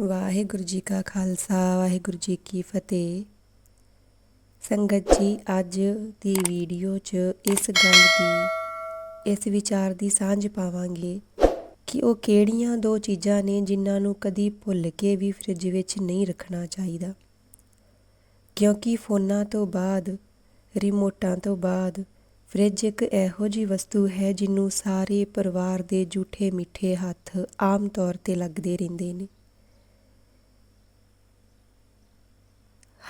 ਵਾਹਿਗੁਰੂ ਜੀ ਕਾ ਖਾਲਸਾ, ਵਾਹਿਗੁਰੂ ਜੀ ਕੀ ਫਤਿਹ। ਸੰਗਤ ਜੀ, ਅੱਜ ਦੀ ਵੀਡੀਓ 'ਚ ਇਸ ਗੱਲ ਦੀ, ਇਸ ਵਿਚਾਰ ਦੀ ਸਾਂਝ ਪਾਵਾਂਗੇ ਕਿ ਉਹ ਕਿਹੜੀਆਂ ਦੋ ਚੀਜ਼ਾਂ ਨੇ ਜਿਨ੍ਹਾਂ ਨੂੰ ਕਦੀ ਭੁੱਲ ਕੇ ਵੀ ਫ੍ਰਿਜ ਵਿੱਚ ਨਹੀਂ ਰੱਖਣਾ ਚਾਹੀਦਾ। ਕਿਉਂਕਿ ਫੋਨਾਂ ਤੋਂ ਬਾਅਦ, ਰਿਮੋਟਾਂ ਤੋਂ ਬਾਅਦ, ਫ੍ਰਿਜ ਇੱਕ ਇਹੋ ਜੀ ਵਸਤੂ ਹੈ ਜਿਹਨੂੰ ਸਾਰੇ ਪਰਿਵਾਰ ਦੇ ਝੂਠੇ ਮਿੱਠੇ ਹੱਥ ਆਮ ਤੌਰ ਤੇ ਲੱਗਦੇ ਰਹਿੰਦੇ ਨੇ।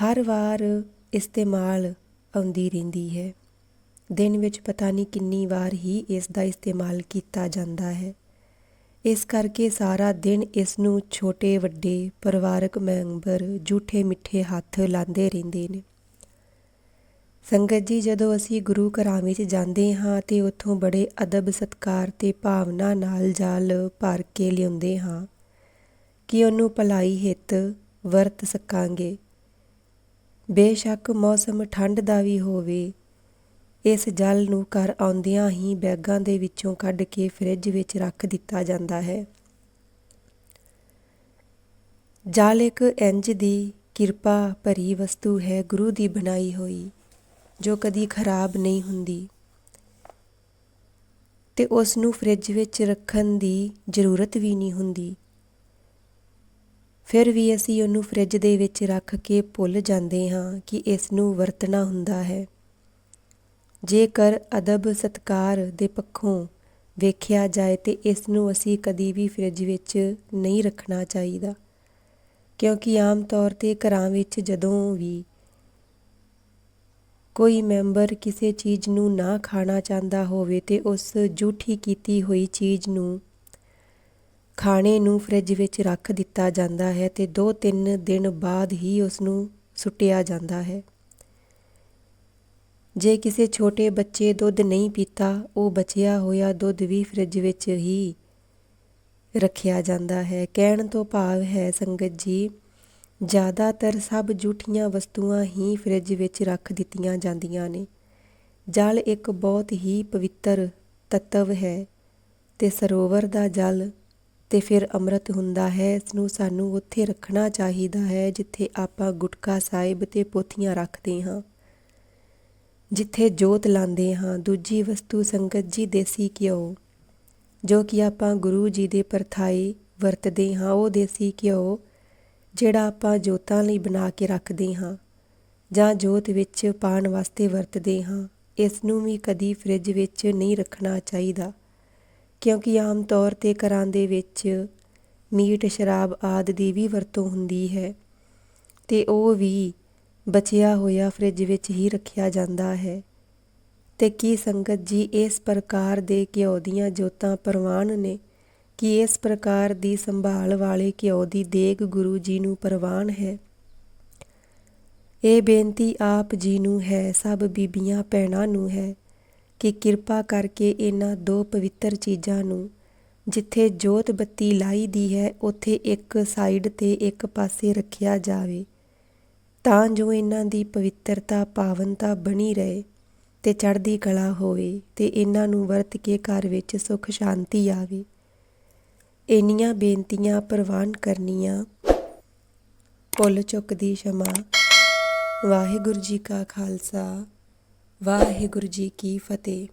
ਹਰ ਵਾਰ ਇਸਤੇਮਾਲ ਆਉਂਦੀ ਰਹਿੰਦੀ ਹੈ। ਦਿਨ ਵਿੱਚ ਪਤਾ ਨਹੀਂ ਕਿੰਨੀ ਵਾਰ ਹੀ ਇਸ ਦਾ ਇਸਤੇਮਾਲ ਕੀਤਾ ਜਾਂਦਾ ਹੈ। ਇਸ ਕਰਕੇ ਸਾਰਾ ਦਿਨ ਇਸ ਨੂੰ ਛੋਟੇ, ਵੱਡੇ, ਪਰਿਵਾਰਕ ਮੈਂਬਰ, ਝੂਠੇ, ਮਿੱਠੇ ਹੱਥ ਲਾਉਂਦੇ ਰਹਿੰਦੇ ਨੇ। ਸੰਗਤ ਜੀ, ਜਦੋਂ ਅਸੀਂ ਗੁਰੂ ਘਰਾਂ ਵਿੱਚ ਜਾਂਦੇ ਹਾਂ ਤੇ ਉੱਥੋਂ ਬੜੇ ਅਦਬ ਸਤਕਾਰ ਤੇ ਭਾਵਨਾ ਨਾਲ ਜਾਲ ਭਰ ਕੇ ਲਿਆਉਂਦੇ ਹਾਂ, ਕਿ ਉਹਨੂੰ ਭਲਾਈ ਹਿੱਤ ਵਰਤ ਸਕਾਂਗੇ? ਬੇਸ਼ੱਕ ਮੌਸਮ ਠੰਡ ਦਾ ਵੀ ਹੋਵੇ। ਇਸ ਜਲ ਨੂੰ ਘਰ ਆਉਂਦਿਆਂ ਹੀ ਬੈਗਾਂ ਦੇ ਵਿੱਚੋਂ ਕੱਢ ਕੇ ਫ੍ਰਿਜ ਵਿੱਚ ਰੱਖ ਦਿੱਤਾ ਜਾਂਦਾ ਹੈ। ਜਲ ਇੱਕ ਇੰਜ ਦੀ ਕਿਰਪਾ ਭਰੀ ਵਸਤੂ ਹੈ, ਗੁਰੂ ਦੀ ਬਣਾਈ ਹੋਈ, ਜੋ ਕਦੀ ਖਰਾਬ ਨਹੀਂ ਹੁੰਦੀ। ਤੇ ਉਸ ਨੂੰ ਫ੍ਰਿਜ ਵਿੱਚ ਰੱਖਣ ਦੀ ਜ਼ਰੂਰਤ ਵੀ ਨਹੀਂ ਹੁੰਦੀ। ਫਿਰ ਵੀ ਅਸੀਂ ਉਹਨੂੰ ਫ੍ਰਿਜ ਦੇ ਵਿੱਚ ਰੱਖ ਕੇ ਭੁੱਲ ਜਾਂਦੇ ਹਾਂ ਕਿ ਇਸ ਨੂੰ ਵਰਤਣਾ ਹੁੰਦਾ ਹੈ। ਜੇਕਰ ਅਦਬ ਸਤਕਾਰ ਦੇ ਪੱਖੋਂ ਵੇਖਿਆ ਜਾਏ ਤੇ ਇਸ ਨੂੰ ਅਸੀਂ ਕਦੀ ਵੀ ਫ੍ਰਿਜ ਵਿੱਚ ਨਹੀਂ ਰੱਖਣਾ ਚਾਹੀਦਾ, ਕਿਉਂਕਿ ਆਮ ਤੌਰ ਤੇ ਘਰਾਂ ਵਿੱਚ ਜਦੋਂ ਵੀ ਕੋਈ ਮੈਂਬਰ ਕਿਸੇ ਚੀਜ਼ ਨੂੰ ਨਾ ਖਾਣਾ ਚਾਹੁੰਦਾ ਹੋਵੇ ਤੇ ਉਸ ਝੂਠੀ ਕੀਤੀ ਹੋਈ ਚੀਜ਼ ਨੂੰ ਖਾਣੇ ਨੂੰ ਫਰਿੱਜ ਵਿੱਚ ਰੱਖ ਦਿੱਤਾ ਜਾਂਦਾ ਹੈ ਤੇ 2-3 ਦਿਨ ਬਾਅਦ ਹੀ ਉਸ ਨੂੰ ਸੁੱਟਿਆ ਜਾਂਦਾ ਹੈ। ਜੇ ਕਿਸੇ ਛੋਟੇ ਬੱਚੇ ਦੁੱਧ ਨਹੀਂ ਪੀਤਾ, ਉਹ ਬਚਿਆ ਹੋਇਆ ਦੁੱਧ ਵੀ ਫਰਿੱਜ ਵਿੱਚ ਹੀ ਰੱਖਿਆ ਜਾਂਦਾ ਹੈ। ਕਹਿਣ ਤੋਂ ਭਾਵ ਹੈ, ਸੰਗਤ ਜੀ, ਜ਼ਿਆਦਾਤਰ ਸਭ ਜੂਠੀਆਂ ਵਸਤੂਆਂ ਹੀ ਫਰਿੱਜ ਵਿੱਚ ਰੱਖ ਦਿੱਤੀਆਂ ਜਾਂਦੀਆਂ ਨੇ। ਜਲ ਇੱਕ ਬਹੁਤ ਹੀ ਪਵਿੱਤਰ ਤੱਤਵ ਹੈ ਤੇ ਸਰੋਵਰ ਦਾ ਜਲ ਅਤੇ ਫਿਰ ਅੰਮ੍ਰਿਤ ਹੁੰਦਾ ਹੈ ਇਸ ਨੂੰ ਸਾਨੂੰ ਉੱਥੇ ਰੱਖਣਾ ਚਾਹੀਦਾ ਹੈ, ਜਿੱਥੇ ਆਪਾਂ ਗੁਟਕਾ ਸਾਹਿਬ ਅਤੇ ਪੋਥੀਆਂ ਰੱਖਦੇ ਹਾਂ। ਜਿੱਥੇ ਜੋਤ ਲਾਉਂਦੇ ਹਾਂ, ਦੂਜੀ ਵਸਤੂ ਸੰਗਤ ਜੀ ਦੇਸੀ ਘਿਓ। ਜੋ ਕਿ ਆਪਾਂ ਗੁਰੂ ਜੀ ਦੇ ਪਰਥਾਈ ਵਰਤਦੇ ਹਾਂ, ਉਹ ਦੇਸੀ ਘਿਓ ਜਿਹੜਾ ਆਪਾਂ ਜੋਤਾਂ ਲਈ ਬਣਾ ਕੇ ਰੱਖਦੇ ਹਾਂ ਜਾਂ ਜੋਤ ਵਿੱਚ ਪਾਣ ਵਾਸਤੇ ਵਰਤਦੇ ਹਾਂ। ਇਸ ਨੂੰ ਵੀ ਕਦੀ ਫ੍ਰਿਜ ਵਿੱਚ ਨਹੀਂ ਰੱਖਣਾ ਚਾਹੀਦਾ। ਕਿਉਂਕਿ ਆਮ ਤੌਰ ਤੇ ਘਰਾਂ ਦੇ ਵਿੱਚ ਮੀਟ, ਸ਼ਰਾਬ ਆਦਿ ਦੀ ਵੀ ਵਰਤੋਂ ਹੁੰਦੀ ਹੈ ਅਤੇ ਉਹ ਵੀ ਬਚਿਆ ਹੋਇਆ ਫਰਿੱਜ ਵਿੱਚ ਹੀ ਰੱਖਿਆ ਜਾਂਦਾ ਹੈ। ਅਤੇ ਕੀ ਸੰਗਤ ਜੀ ਇਸ ਪ੍ਰਕਾਰ ਦੇ ਘਿਓ ਦੀਆਂ ਜੋਤਾਂ ਪ੍ਰਵਾਨ ਨੇ ਕਿ ਇਸ ਪ੍ਰਕਾਰ ਦੀ ਸੰਭਾਲ ਵਾਲੇ ਘਿਓ ਦੀ ਦੇਗ ਗੁਰੂ ਜੀ ਨੂੰ ਪ੍ਰਵਾਨ ਹੈ? ਇਹ ਬੇਨਤੀ ਆਪ ਜੀ ਨੂੰ ਹੈ, ਸਭ ਬੀਬੀਆਂ, ਭੈਣਾਂ ਨੂੰ ਹੈ ਕਿ ਕਿਰਪਾ ਕਰਕੇ ਇਹਨਾਂ ਦੋ ਪਵਿੱਤਰ ਚੀਜ਼ਾਂ ਨੂੰ, ਜਿੱਥੇ ਜੋਤ ਬੱਤੀ ਲਾਈ ਦੀ ਹੈ, ਉੱਥੇ ਇੱਕ ਸਾਈਡ ਤੇ ਇੱਕ ਪਾਸੇ ਰੱਖਿਆ ਜਾਵੇ, ਤਾਂ ਜੋ ਇਹਨਾਂ ਦੀ ਪਵਿੱਤਰਤਾ, ਪਾਵਨਤਾ ਬਣੀ ਰਹੇ ਤੇ ਚੜ੍ਹਦੀ ਕਲਾ ਹੋਵੇ ਤੇ ਇਹਨਾਂ ਨੂੰ ਵਰਤ ਕੇ ਘਰ ਵਿੱਚ ਸੁਖ ਸ਼ਾਂਤੀ ਆਵੇ। ਇੰਨੀਆਂ ਬੇਨਤੀਆਂ ਪ੍ਰਵਾਨ ਕਰਨੀਆਂ। ਭੁੱਲ ਚੁੱਕਦੀ ਸ਼ਮਾ। ਵਾਹਿਗੁਰੂ ਜੀ ਕਾ ਖਾਲਸਾ। ਵਾਹਿਗੁਰੂ ਜੀ ਕੀ ਫਤਿਹ।